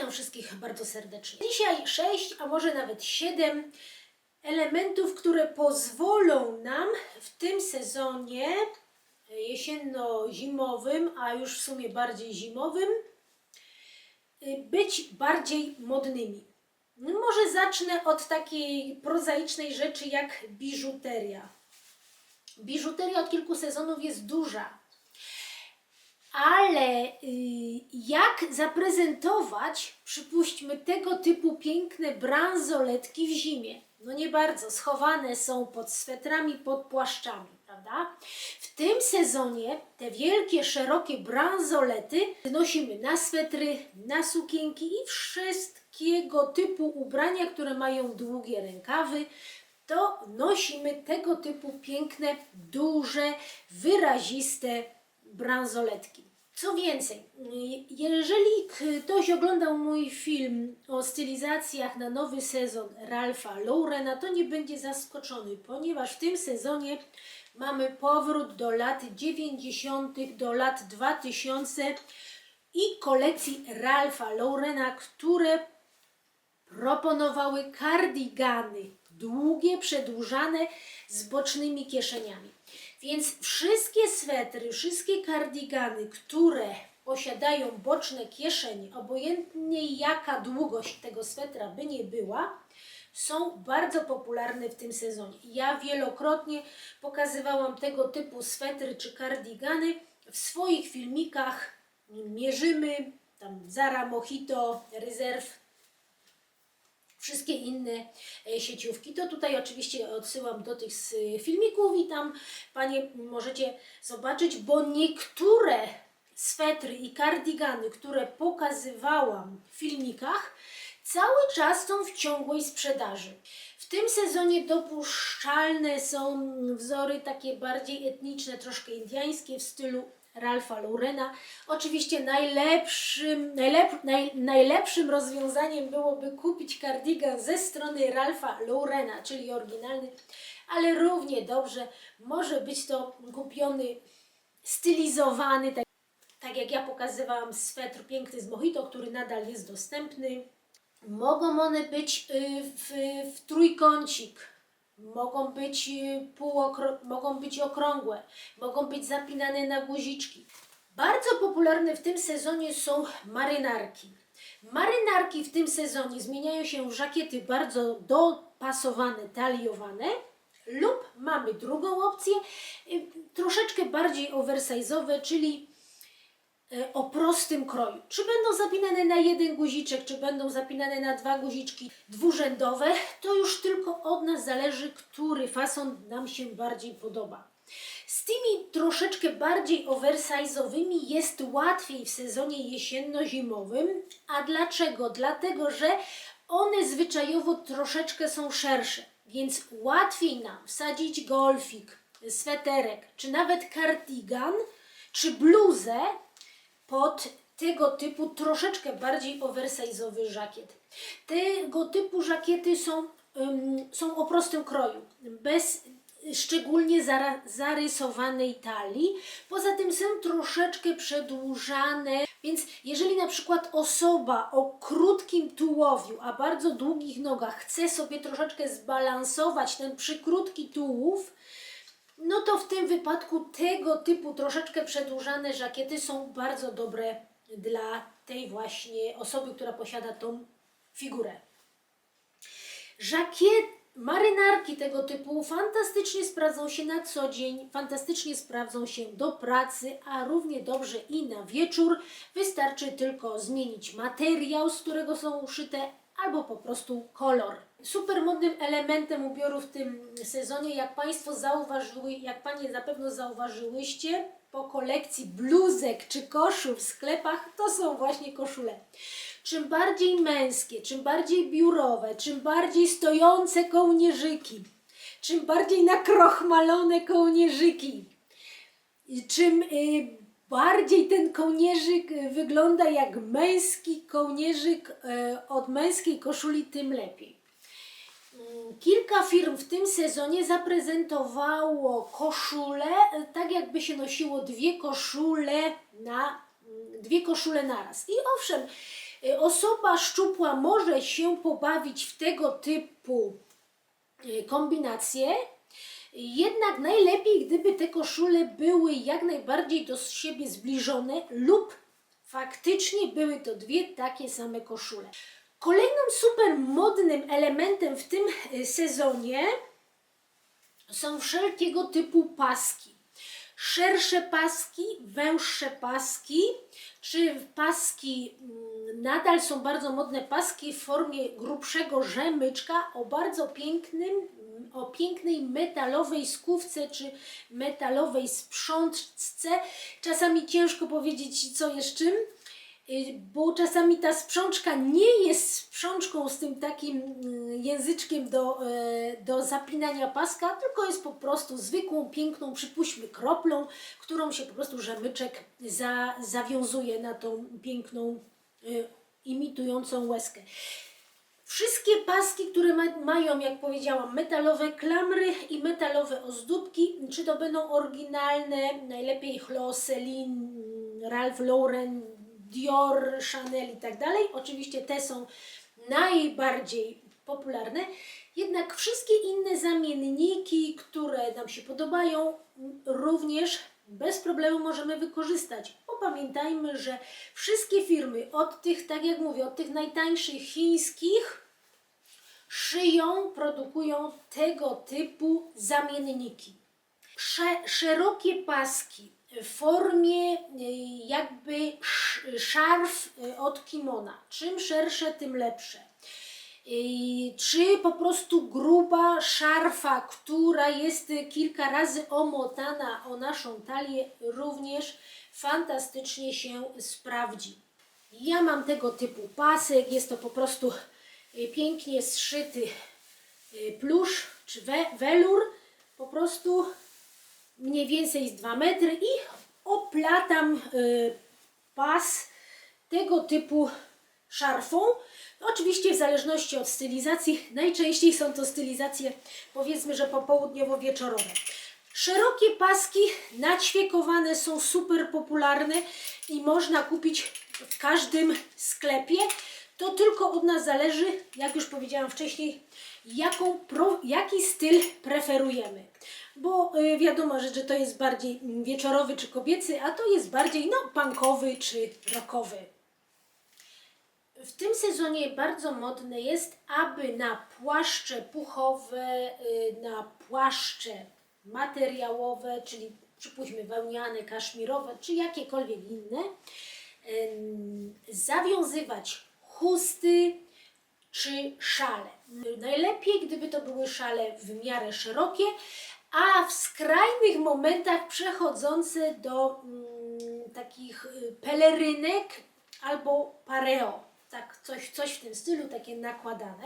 Witam wszystkich bardzo serdecznie. Dzisiaj sześć, a może nawet siedem elementów, które pozwolą nam w tym sezonie jesienno-zimowym, a już w sumie bardziej zimowym, być bardziej modnymi. Może zacznę od takiej prozaicznej rzeczy jak biżuteria. Biżuteria od kilku sezonów jest duża, ale y, jak zaprezentować, przypuśćmy, tego typu piękne bransoletki w zimie? No nie bardzo, schowane są pod swetrami, pod płaszczami, prawda? W tym sezonie te wielkie, szerokie bransolety nosimy na swetry, na sukienki i wszystkiego typu ubrania, które mają długie rękawy, to nosimy tego typu piękne, duże, wyraziste bransoletki. Co więcej, jeżeli ktoś oglądał mój film o stylizacjach na nowy sezon Ralpha Laurena, to nie będzie zaskoczony, ponieważ w tym sezonie mamy powrót do lat 90., do lat 2000 i kolekcji Ralpha Laurena, które proponowały kardigany długie, przedłużane z bocznymi kieszeniami. Więc wszystkie swetry, wszystkie kardigany, które posiadają boczne kieszenie, obojętnie jaka długość tego swetra by nie była, są bardzo popularne w tym sezonie. Ja wielokrotnie pokazywałam tego typu swetry czy kardigany w swoich filmikach. Mierzymy, tam Zara, Mojito, Reserve, wszystkie inne e, sieciówki. To tutaj oczywiście odsyłam do tych z filmików i tam Panie możecie zobaczyć, bo niektóre swetry i kardigany, które pokazywałam w filmikach, cały czas są w ciągłej sprzedaży. W tym sezonie dopuszczalne są wzory takie bardziej etniczne, troszkę indyjskie w stylu Ralfa Laurena. Oczywiście najlepszym, najlep, naj, najlepszym rozwiązaniem byłoby kupić kardigan ze strony Ralfa Laurena, czyli oryginalny, ale równie dobrze może być to kupiony stylizowany, tak, tak jak ja pokazywałam swetr piękny z Mojito, który nadal jest dostępny. Mogą one być y, w, w trójkącik, mogą być, y, mogą być okrągłe, mogą być zapinane na guziczki. Bardzo popularne w tym sezonie są marynarki. Marynarki w tym sezonie zmieniają się w żakiety bardzo dopasowane, taliowane lub mamy drugą opcję, y, troszeczkę bardziej oversize'owe, czyli o prostym kroju. Czy będą zapinane na jeden guziczek, czy będą zapinane na dwa guziczki dwurzędowe, to już tylko od nas zależy, który fason nam się bardziej podoba. Z tymi troszeczkę bardziej oversize'owymi jest łatwiej w sezonie jesienno-zimowym. A dlaczego? Dlatego, że one zwyczajowo troszeczkę są szersze, więc łatwiej nam wsadzić golfik, sweterek, czy nawet kardigan, czy bluzę pod tego typu troszeczkę bardziej oversize'owy żakiet. Tego typu żakiety są, ym, są o prostym kroju, bez szczególnie zarysowanej talii. Poza tym są troszeczkę przedłużane, więc jeżeli na przykład osoba o krótkim tułowiu, a bardzo długich nogach chce sobie troszeczkę zbalansować ten przykrótki tułów, no to w tym wypadku tego typu troszeczkę przedłużane żakiety są bardzo dobre dla tej właśnie osoby, która posiada tą figurę. Żakiet, marynarki tego typu fantastycznie sprawdzą się na co dzień, fantastycznie sprawdzą się do pracy, a równie dobrze i na wieczór. Wystarczy tylko zmienić materiał, z którego są uszyte, albo po prostu kolor. Super modnym elementem ubioru w tym sezonie, jak Państwo zauważyły, jak Panie na pewno zauważyłyście, po kolekcji bluzek czy koszul w sklepach, to są właśnie koszule. Czym bardziej męskie, czym bardziej biurowe, czym bardziej stojące kołnierzyki, czym bardziej nakrochmalone kołnierzyki, czym y, bardziej ten kołnierzyk y, wygląda jak męski kołnierzyk y, od męskiej koszuli, tym lepiej. Kilka firm w tym sezonie zaprezentowało koszule, e, tak jakby się nosiło dwie koszule na dwie koszule naraz. I owszem, osoba szczupła może się pobawić w tego typu y, kombinacje. Jednak najlepiej, gdyby te koszule były jak najbardziej do siebie zbliżone lub faktycznie były to dwie takie same koszule. Kolejnym super modnym elementem w tym y, sezonie są wszelkiego typu paski. Szersze paski, węższe paski, czy paski, mm, nadal są bardzo modne paski w formie grubszego rzemyczka o bardzo pięknym, mm, o pięknej metalowej skówce, czy metalowej sprzączce. Czasami ciężko powiedzieć co jest czym. Y, bo czasami ta sprzączka nie jest sprzączką z tym takim mm, języczkiem do, e, do zapinania paska, tylko jest po prostu zwykłą, piękną, przypuśćmy kroplą, którą się po prostu rzemyczek za, zawiązuje na tą piękną, imitującą łezkę. Wszystkie paski, które ma, mają, jak powiedziałam, metalowe klamry i metalowe ozdóbki, czy to będą oryginalne, najlepiej Chloe, Celine, Ralph Lauren, Dior, Chanel i tak dalej. Oczywiście te są najbardziej popularne. Jednak wszystkie inne zamienniki, które nam się podobają, również bez problemu możemy wykorzystać. Bo pamiętajmy, że wszystkie firmy, od tych, tak jak mówię, od tych najtańszych chińskich, szyją, produkują tego typu zamienniki. Sze szerokie paski formie y, jakby sz- szarf y, od kimona. Czym szersze, tym lepsze. Y, Czy po prostu gruba szarfa, która jest kilka razy omotana o naszą talię, również fantastycznie się sprawdzi. Ja mam tego typu pasek, jest to po prostu pięknie zszyty plusz czy we, welur, po prostu mniej więcej z 2 metry i oplatam y, pas tego typu szarfą. Oczywiście w zależności od stylizacji, najczęściej są to stylizacje powiedzmy, że popołudniowo-wieczorowe. Szerokie paski naćwiekowane są super popularne i można kupić w każdym sklepie. To tylko od nas zależy, jak już powiedziałam wcześniej, jaką jaki styl preferujemy. Bo y, wiadomo, że, że to jest bardziej mm, wieczorowy czy kobiecy, a to jest bardziej no, punkowy czy rockowy. W tym sezonie bardzo modne jest, aby na płaszcze puchowe, y, na płaszcze materiałowe, czyli przypuśćmy wełniane, kaszmirowe, czy jakiekolwiek inne, zawiązywać chusty czy szale. Najlepiej, gdyby to były szale w miarę szerokie, a w skrajnych momentach przechodzące do mm, takich y, pelerynek albo pareo. Tak, coś, coś w tym stylu, takie nakładane.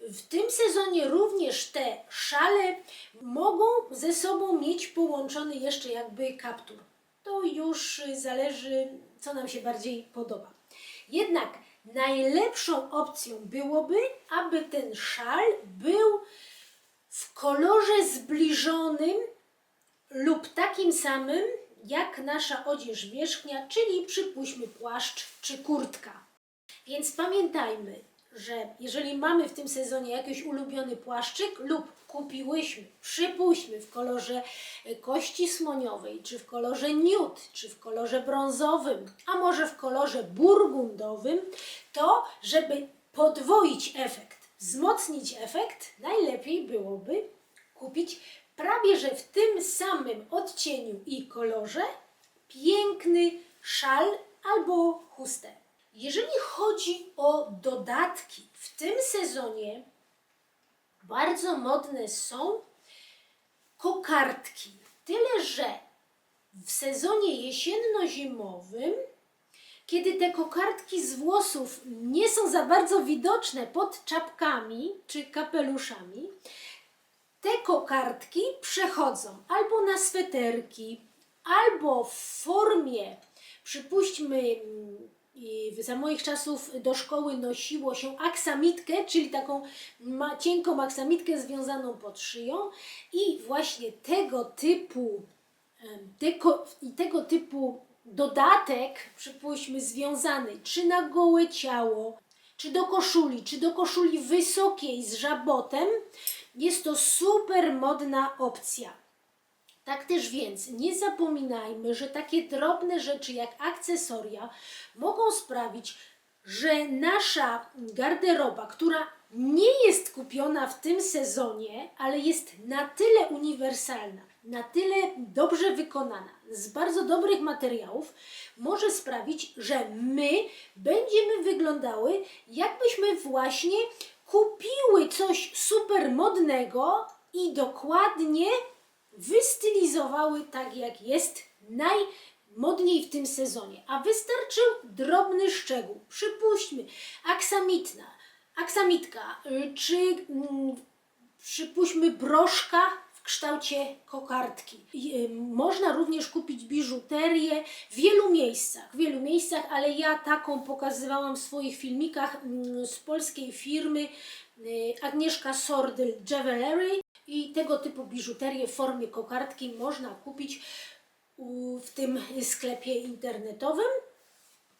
W tym sezonie również te szale mogą ze sobą mieć połączony jeszcze jakby kaptur. To już zależy, co nam się bardziej podoba. Jednak najlepszą opcją byłoby, aby ten szal był w kolorze zbliżonym lub takim samym jak nasza odzież wierzchnia, czyli przypuśćmy płaszcz czy kurtka. Więc pamiętajmy, że jeżeli mamy w tym sezonie jakiś ulubiony płaszczyk lub kupiłyśmy, przypuśćmy w kolorze e, kości słoniowej, czy w kolorze nude, czy w kolorze brązowym, a może w kolorze burgundowym, to żeby podwoić efekt, wzmocnić efekt, najlepiej byłoby kupić prawie że w tym samym odcieniu i kolorze piękny szal albo chustę. Jeżeli chodzi o dodatki, w tym sezonie bardzo modne są kokardki. Tyle, że w sezonie jesienno-zimowym, kiedy te kokardki z włosów nie są za bardzo widoczne pod czapkami czy kapeluszami, te kokardki przechodzą albo na sweterki, albo w formie, przypuśćmy, mm, za moich czasów do szkoły nosiło się aksamitkę, czyli taką cienką aksamitkę związaną pod szyją i właśnie tego typu i tego typu dodatek, przypuśćmy, związany czy na gołe ciało, czy do koszuli, czy do koszuli wysokiej z żabotem, jest to super modna opcja. Tak też więc nie zapominajmy, że takie drobne rzeczy jak akcesoria mogą sprawić, że nasza garderoba, która nie jest kupiona w tym sezonie, ale jest na tyle uniwersalna, na tyle dobrze wykonana, z bardzo dobrych materiałów, może sprawić, że my będziemy wyglądały, jakbyśmy właśnie kupiły coś super modnego i dokładnie wystylizowały tak, jak jest najmodniej w tym sezonie. A wystarczył drobny szczegół. Przypuśćmy, aksamitna, aksamitka, y, czy mm, przypuśćmy broszka kształcie kokardki. Można również kupić biżuterię w wielu miejscach, w wielu miejscach, ale ja taką pokazywałam w swoich filmikach mm, z polskiej firmy y, Agnieszka Sordyl Jewelry i tego typu biżuterię w formie kokardki można kupić w tym sklepie internetowym.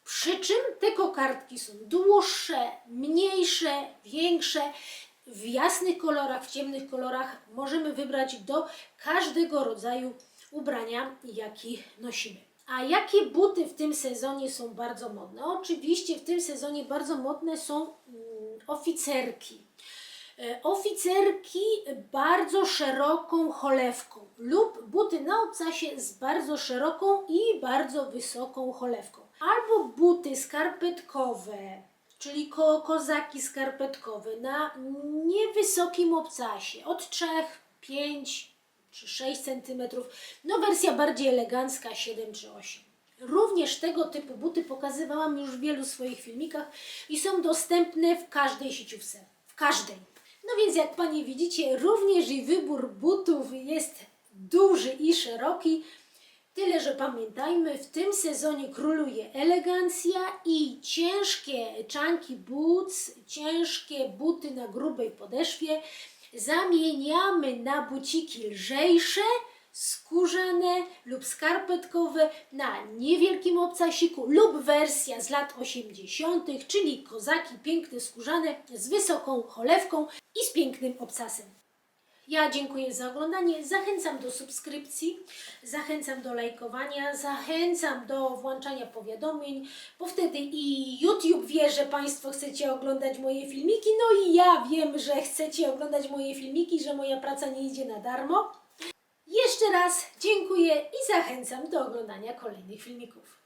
Przy czym te kokardki są dłuższe, mniejsze, większe. W jasnych kolorach, w ciemnych kolorach możemy wybrać do każdego rodzaju ubrania, jaki nosimy. A jakie buty w tym sezonie są bardzo modne? Oczywiście w tym sezonie bardzo modne są mm, oficerki. E, Oficerki bardzo szeroką cholewką lub buty na obcasie z bardzo szeroką i bardzo wysoką cholewką. Albo buty skarpetkowe, czyli ko kozaki skarpetkowe na niewysokim obcasie od 3, 5 czy 6 cm. No wersja bardziej elegancka 7 czy 8. Również tego typu buty pokazywałam już w wielu swoich filmikach i są dostępne w każdej sieciówce. W każdej. No więc jak Panie widzicie, również i wybór butów jest duży i szeroki. Tyle, że pamiętajmy, w tym sezonie króluje elegancja i ciężkie chunky boots, ciężkie buty na grubej podeszwie zamieniamy na buciki lżejsze, skórzane lub skarpetkowe na niewielkim obcasiku lub wersja z lat 80., czyli kozaki piękne skórzane z wysoką cholewką i z pięknym obcasem. Ja dziękuję za oglądanie, zachęcam do subskrypcji, zachęcam do lajkowania, zachęcam do włączania powiadomień, bo wtedy i YouTube wie, że Państwo chcecie oglądać moje filmiki, no i ja wiem, że chcecie oglądać moje filmiki, że moja praca nie idzie na darmo. Jeszcze raz dziękuję i zachęcam do oglądania kolejnych filmików.